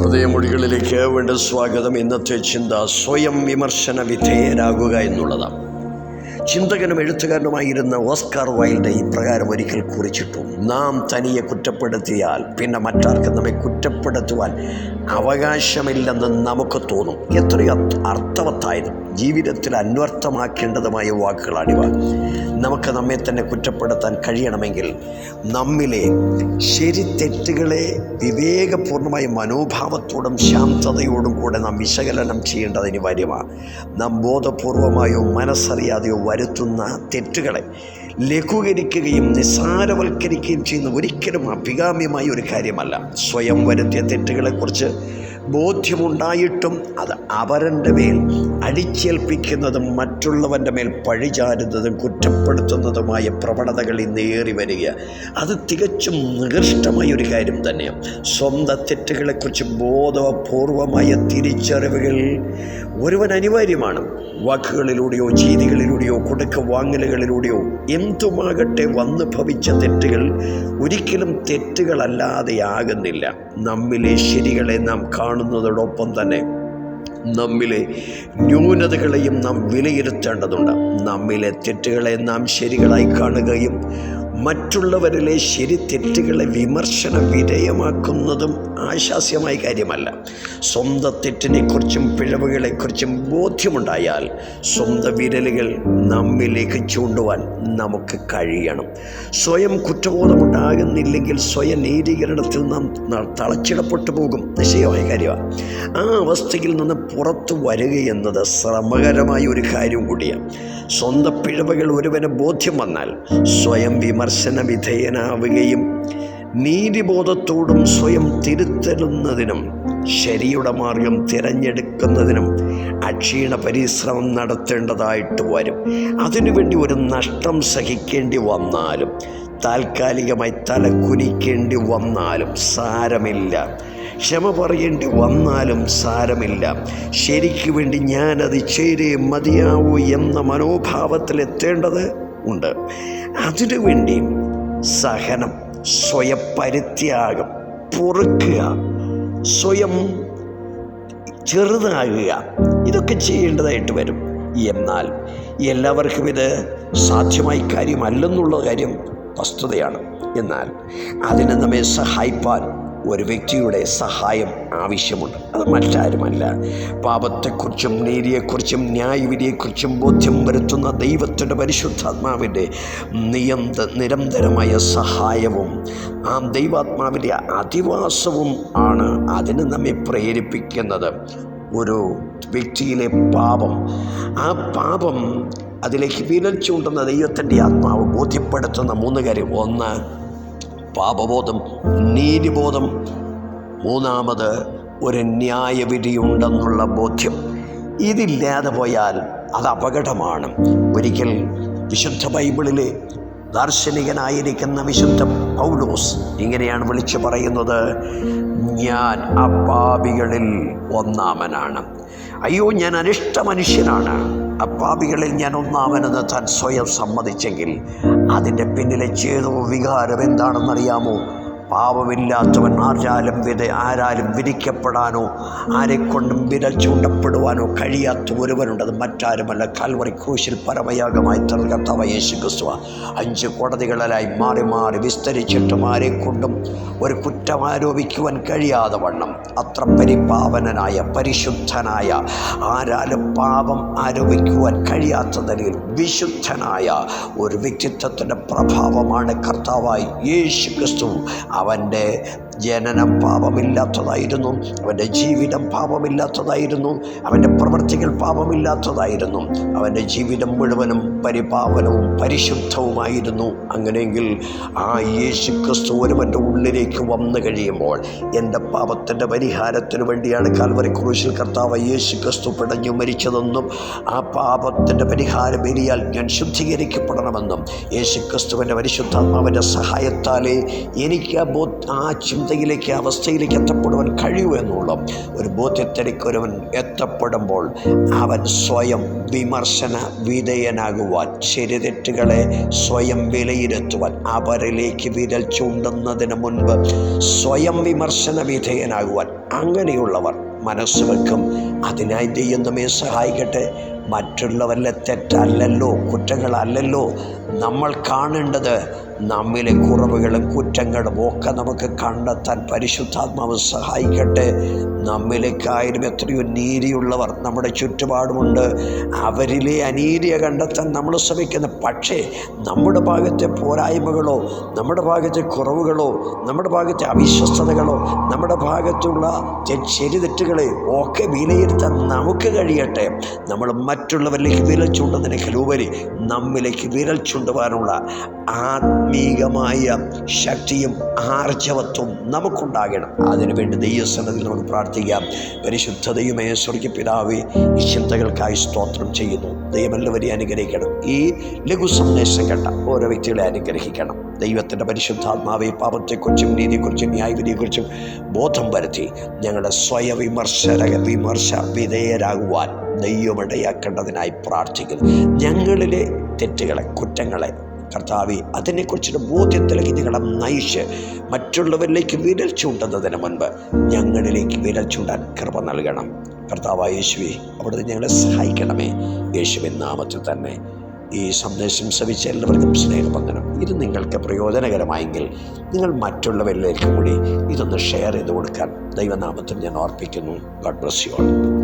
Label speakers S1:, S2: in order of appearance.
S1: ഹൃദയമൊഴികളിലേക്ക് വേണ്ട സ്വാഗതം. ഇന്നത്തെ ചിന്ത സ്വയം വിമർശന വിധേയരാകുക എന്നുള്ളതാണ്. ചിന്തകനും എഴുത്തുകാരനുമായിരുന്ന ഓസ്കാർ വൈൽഡ് ഇപ്രകാരം ഒരിക്കൽ കുറിച്ചിട്ടു. നാം തനിയെ കുറ്റപ്പെടുത്തിയാൽ പിന്നെ മറ്റാർക്കും നമ്മെ കുറ്റപ്പെടുത്തുവാൻ അവകാശമില്ലെന്ന് നമുക്ക് തോന്നും. എത്രയോ അർത്ഥവത്തായതും. ജീവിതത്തിൽ അന്വർത്ഥമാക്കേണ്ടതുമായ വാക്കുകളാണിവ. നമുക്ക് നമ്മെ തന്നെ കുറ്റപ്പെടുത്താൻ കഴിയണമെങ്കിൽ നമ്മിലെ ശരി തെറ്റുകളെ വിവേകപൂർണമായ മനോഭാവത്തോടും ശാന്തതയോടും കൂടെ നാം വിശകലനം ചെയ്യേണ്ടത് അനിവാര്യമാണ് നാം ബോധപൂർവമായോ മനസ്സറിയാതെയോ വരുത്തുന്ന തെറ്റുകളെ ലഘൂകരിക്കുകയും നിസ്സാരവൽക്കരിക്കുകയും ചെയ്യുന്ന ഒരിക്കലും അഭികാമ്യമായ ഒരു കാര്യമല്ല. സ്വയം വരുത്തിയ തെറ്റുകളെക്കുറിച്ച് ബോധ്യമുണ്ടായിട്ടും അത് അവരന്റെ മേൽ അടിച്ചേൽപ്പിക്കുന്നതും മറ്റുള്ളവന്റെ മേൽ പഴിചാരുന്നതും കുറ്റപ്പെടുത്തുന്നതുമായ പ്രവണതകൾ ഇന്നേറി വരിക. അത് തികച്ചും നികൃഷ്ടമായ ഒരു കാര്യം തന്നെയാണ്. സ്വന്തം തെറ്റുകളെക്കുറിച്ച് ബോധപൂർവമായ തിരിച്ചറിവുകൾ ഒരുവൻ അനിവാര്യമാണ്. വാക്കുകളിലൂടെയോ ചെയ്തികളിലൂടെയോ കൊടുക്ക വാങ്ങലുകളിലൂടെയോ എന്തുമാകട്ടെ വന്നു ഭവിച്ച തെറ്റുകൾ ഒരിക്കലും തെറ്റുകളല്ലാതെയാകുന്നില്ല. നമ്മിലെ ശരികളെ നാം കാണുന്നതോടൊപ്പം തന്നെ നമ്മിലെ ന്യൂനതകളെയും നാം വിലയിരുത്തേണ്ടതുണ്ട്. നമ്മിലെ തെറ്റുകളെ നാം ശരികളായി കാണുകയും മറ്റുള്ളവരിലെ ശരി തെറ്റുകളെ വിമർശന വിധേയമാക്കുന്നതും ആശാസ്യമായ കാര്യമല്ല. സ്വന്തം തെറ്റിനെക്കുറിച്ചും പിഴവുകളെക്കുറിച്ചും ബോധ്യമുണ്ടായാൽ സ്വന്തം വിരലുകൾ നമ്മിലേക്ക് ചൂണ്ടുവാൻ നമുക്ക് കഴിയണം. സ്വയം കുറ്റബോധമുണ്ടാകുന്നില്ലെങ്കിൽ സ്വയം നീതീകരണത്തിൽ നാം തളച്ചിടപ്പെട്ടു പോകും. നിശ്ചയമായ കാര്യമാണ് ആ അവസ്ഥയിൽ നിന്ന് പുറത്തു വരിക എന്നത് ശ്രമകരമായ ഒരു കാര്യം കൂടിയാണ് സ്വന്തം പിഴവുകൾ ഒരുവന് ബോധ്യം വന്നാൽ സ്വയം വിമർശന വിധേയനാവുകയും നീതിബോധത്തോടും സ്വയം തിരുത്തലുന്നതിനും ശരിയുടെ മാർഗം തിരഞ്ഞെടുക്കുന്നതിനും അക്ഷീണ പരിശ്രമം നടത്തേണ്ടതായിട്ട് വരും. അതിനുവേണ്ടി ഒരു നഷ്ടം സഹിക്കേണ്ടി വന്നാലും താൽക്കാലികമായി തലക്കുനിക്കേണ്ടി വന്നാലും സാരമില്ല. ക്ഷമ പറയേണ്ടി വന്നാലും സാരമില്ല. ശരിക്കു വേണ്ടി ഞാനത് ചേരേ മതിയാവൂ എന്ന മനോഭാവത്തിലെത്തേണ്ടത് ഉണ്ട്. അതിനുവേണ്ടി സഹനം സ്വയപരിത്യാഗം പൊറുക്കുക സ്വയം ചെറുതാകുക ഇതൊക്കെ ചെയ്യേണ്ടതായിട്ട് വരും. എന്നാൽ എല്ലാവർക്കും ഇത് സാധ്യമായ കാര്യമല്ലെന്നുള്ള കാര്യം വസ്തുതയാണ്. എന്നാൽ അതിനെ നമ്മെ സഹായിപ്പാൻ ഒരു വ്യക്തിയുടെ സഹായം ആവശ്യമുണ്ട്. അത് മറ്റാരുമല്ല. പാപത്തെക്കുറിച്ചും നീതിയെക്കുറിച്ചും ന്യായവിധിയെക്കുറിച്ചും ബോധ്യം വരുത്തുന്ന ദൈവത്തിന്റെ പരിശുദ്ധാത്മാവിന്റെ നിയന്ത നിരന്തരമായ സഹായവും ആ ദൈവാത്മാവിന്റെ അധിവാസവും ആണ് അതിന് നമ്മെ പ്രേരിപ്പിക്കുന്നത്. ഒരു വ്യക്തിയിലെ പാപം ആ പാപം അതിലേക്ക് വിരൽ ചൂണ്ടുന്ന ദൈവത്തിന്റെ ആത്മാവ് ബോധ്യപ്പെടുത്തുന്ന മൂന്ന് കാര്യം. ഒന്ന് പാപബോധം നീതിബോധം. മൂന്നാമത് ഒരു ന്യായവിധിയുണ്ടെന്നുള്ള ബോധ്യം. ഇതില്ലാതെ പോയാൽ അത് അപകടമാണ്. ഒരിക്കൽ വിശുദ്ധ ബൈബിളിലെ ദാർശനികനായിരിക്കുന്ന വിശുദ്ധ പൗലോസ് ഇങ്ങനെയാണ് വിളിച്ചു പറയുന്നത് ഞാൻ അപ്പാപികളിൽ ഒന്നാമനാണ്. അയ്യോ ഞാൻ അനിഷ്ട മനുഷ്യനാണ് അപ്പാപികളിൽ ഞാൻ ഒന്നാമനെന്ന് താൻ സ്വയം സമ്മതിച്ചെങ്കിൽ അതിന്റെ പിന്നിലെ ചേതോ വികാരം എന്താണെന്നറിയാമോ? പാപമില്ലാത്തവൻ ആരാലും വിധ ആരാലും വിധിക്കപ്പെടാനോ ആരെക്കൊണ്ടും വിരൽ ചൂണ്ടപ്പെടുവാനോ കഴിയാത്ത ഒരുവനുണ്ട്. അത് മറ്റാരുമല്ല. കാൽവറി ക്രൂശിൽ പരമയാഗമായി കർത്താവ് യേശു ക്രിസ്തുവ അഞ്ച് കോടതികളിലായി മാറി മാറി വിസ്തരിച്ചിട്ടും ആരെക്കൊണ്ടും ഒരു കുറ്റം ആരോപിക്കുവാൻ കഴിയാതെ വണ്ണം. അത്ര പരിപാവനനായ പരിശുദ്ധനായ ആരാലും പാപം ആരോപിക്കുവാൻ കഴിയാത്ത നിലയിൽ വിശുദ്ധനായ ഒരു വ്യക്തിത്വത്തിന്റെ പ്രഭാവമാണ് കർത്താവായി യേശു ക്രിസ്തു അവന്റെ ജനനം പാപമില്ലാത്തതായിരുന്നു. അവന്റെ ജീവിതം പാപമില്ലാത്തതായിരുന്നു. അവന്റെ പ്രവൃത്തികൾ പാപമില്ലാത്തതായിരുന്നു. അവന്റെ ജീവിതം മുഴുവനും പരിപാവനവും പരിശുദ്ധവുമായിരുന്നു. അങ്ങനെയെങ്കിൽ ആ യേശു ക്രിസ്തു ഒരുവന്റെ ഉള്ളിലേക്ക് വന്നു കഴിയുമ്പോൾ എന്റെ പാപത്തിന്റെ പരിഹാരത്തിന് വേണ്ടിയാണ് കാൽവരി ക്രൂശിൽ കർത്താവ് യേശു ക്രിസ്തു പിടഞ്ഞു മരിച്ചതെന്നും ആ പാപത്തിന്റെ പരിഹാരം എരിയാൽ ഞാൻ ശുദ്ധീകരിക്കപ്പെടണമെന്നും യേശു ക്രിസ്തുവിന്റെ പരിശുദ്ധാത്മാവിന്റെ സഹായത്താലേ എനിക്ക് ആ ചിന്ത സ്ഥിതിയിലേക്ക് അവസ്ഥയിലേക്ക് എത്തപ്പെടുവാൻ കഴിയൂ എന്നുള്ള ഒരു ബോധ്യത്തിലേക്ക് ഒരുവൻ എത്തപ്പെടുമ്പോൾ അവൻ സ്വയം വിമർശന വിധേയനാകുവാൻ ശരിതെറ്റുകളെ സ്വയം വിലയിരുത്തുവാൻ അവരിലേക്ക് വിരൽ ചൂണ്ടുന്നതിന് മുൻപ് സ്വയം വിമർശന വിധേയനാകുവാൻ അങ്ങനെയുള്ളവർ മനസ്സ് വെക്കും. അതിനായി ദൈവം നമ്മെ സഹായിക്കട്ടെ. മറ്റുള്ളവരിലെ തെറ്റല്ലല്ലോ കുറ്റങ്ങളല്ലല്ലോ. നമ്മൾ കാണേണ്ടത് നമ്മിലെ കുറവുകളും കുറ്റങ്ങളും ഒക്കെ നമുക്ക് കണ്ടെത്താൻ പരിശുദ്ധാത്മാവ് സഹായിക്കട്ടെ. നമ്മിലേക്കായാലും എത്രയോ നീതിയുള്ളവർ നമ്മുടെ ചുറ്റുപാടുമുണ്ട്. അവരിലെ അനീതിയെ കണ്ടെത്താൻ നമ്മൾ ശ്രമിക്കുന്നു. പക്ഷേ നമ്മുടെ ഭാഗത്തെ പോരായ്മകളോ നമ്മുടെ ഭാഗത്തെ കുറവുകളോ നമ്മുടെ ഭാഗത്തെ അവിശ്വസ്തതകളോ നമ്മുടെ ഭാഗത്തുള്ള ശരി തെറ്റുകളെ ഒക്കെ വിലയിരുത്താൻ നമുക്ക് കഴിയട്ടെ. നമ്മൾ മറ്റുള്ളവരിലേക്ക് വിരൽ ചൂണ്ടുന്നതിനേക്കാളുപരി നമ്മിലേക്ക് വിരൽ ചൂണ്ടുവാനുള്ള ആത്മീകമായ ശക്തിയും ആർജവത്വം നമുക്കുണ്ടാകണം. അതിനുവേണ്ടി ദൈവസന്നതിൽ നമുക്ക് പ്രാർത്ഥിക്കാം. പരിശുദ്ധതയുമേ സ്വർഗ പിതാവേ ഈ ചിന്തകൾക്കായി സ്തോത്രം ചെയ്യുന്നു. ദൈവമെല്ലാവരെയും അനുഗ്രഹിക്കണം. ഈ ലഘു സന്ദേശം കേട്ട ഓരോ വ്യക്തികളെ അനുഗ്രഹിക്കണം. ദൈവത്തിന്റെ പരിശുദ്ധാത്മാവെ പാപത്തെക്കുറിച്ചും നീതിയെക്കുറിച്ചും ന്യായവിധിയെക്കുറിച്ചും ബോധം വരുത്തി. ഞങ്ങളുടെ സ്വയവിമർശന വിമർശ വിധേയരാകുവാൻ ദൈവമിടയാക്കേണ്ടതിനായി പ്രാർത്ഥിക്കുന്നു. ഞങ്ങളിലെ തെറ്റുകളെ കുറ്റങ്ങളെ കർത്താവെ അതിനെക്കുറിച്ചൊരു ബോധ്യത്തിലേക്ക് നിങ്ങളെ നയിച്ച് മറ്റുള്ളവരിലേക്ക് വിരൽ ചൂണ്ടുന്നതിന് മുൻപ് ഞങ്ങളിലേക്ക് വിരൽ ചൂണ്ടാൻ കൃപ നൽകണം. കർത്താവായ യേശുവെ അവിടുന്ന് ഞങ്ങളെ സഹായിക്കണമേ. യേശുവിൻ നാമത്തിൽ തന്നെ. ഈ സന്ദേശം ശ്രവിച്ച എല്ലാവർക്കും സ്നേഹബന്ധനം. ഇത് നിങ്ങൾക്ക് പ്രയോജനകരമായെങ്കിൽ നിങ്ങൾ മറ്റുള്ളവരിലേക്കും കൂടി ഇതൊന്ന് ഷെയർ ചെയ്ത് കൊടുക്കാൻ ദൈവനാമത്തിൽ ഞാൻ ഓർപ്പിക്കുന്നു. Garh bless you all